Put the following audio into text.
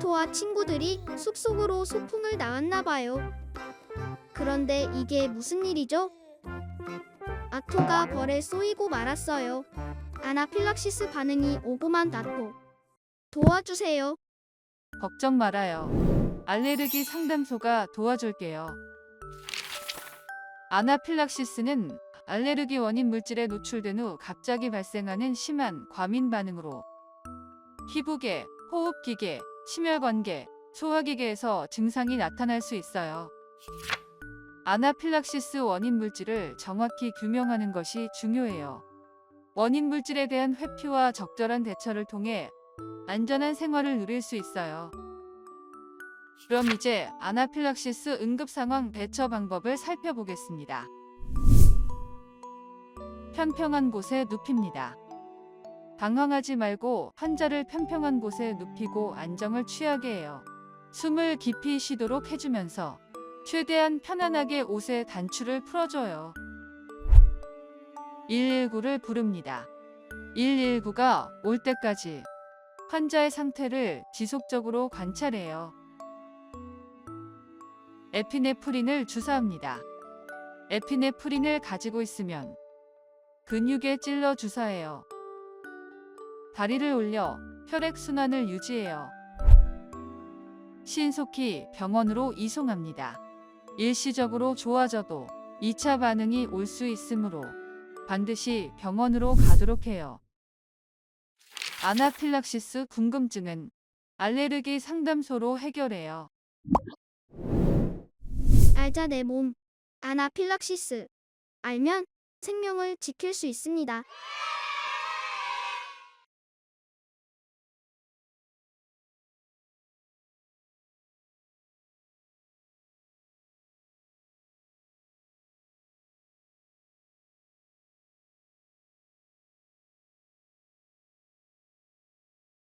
아토와 친구들이 숲속으로 소풍을 나왔나 봐요. 그런데 이게 무슨 일이죠? 아토가 벌에 쏘이고 말았어요. 아나필락시스 반응이 오고만 다토. 도와주세요. 걱정 말아요. 알레르기 상담소가 도와줄게요. 아나필락시스는 알레르기 원인 물질에 노출된 후 갑자기 발생하는 심한 과민 반응으로 피부계, 호흡기계, 심혈관계, 소화기계에서 증상이 나타날 수 있어요. 아나필락시스 원인 물질을 정확히 규명하는 것이 중요해요. 원인 물질에 대한 회피와 적절한 대처를 통해 안전한 생활을 누릴 수 있어요. 그럼 이제 아나필락시스 응급 상황 대처 방법을 살펴보겠습니다. 평평한 곳에 눕힙니다. 당황하지 말고 환자를 평평한 곳에 눕히고 안정을 취하게 해요. 숨을 깊이 쉬도록 해주면서 최대한 편안하게 옷의 단추를 풀어줘요. 119를 부릅니다. 119가 올 때까지 환자의 상태를 지속적으로 관찰해요. 에피네프린을 주사합니다. 에피네프린을 가지고 있으면 근육에 찔러 주사해요. 다리를 올려 혈액 순환을 유지해요. 신속히 병원으로 이송합니다. 일시적으로 좋아져도 2차 반응이 올 수 있으므로 반드시 병원으로 가도록 해요. 아나필락시스 궁금증은 알레르기 상담소로 해결해요. 알자 내 몸. 아나필락시스. 알면 생명을 지킬 수 있습니다.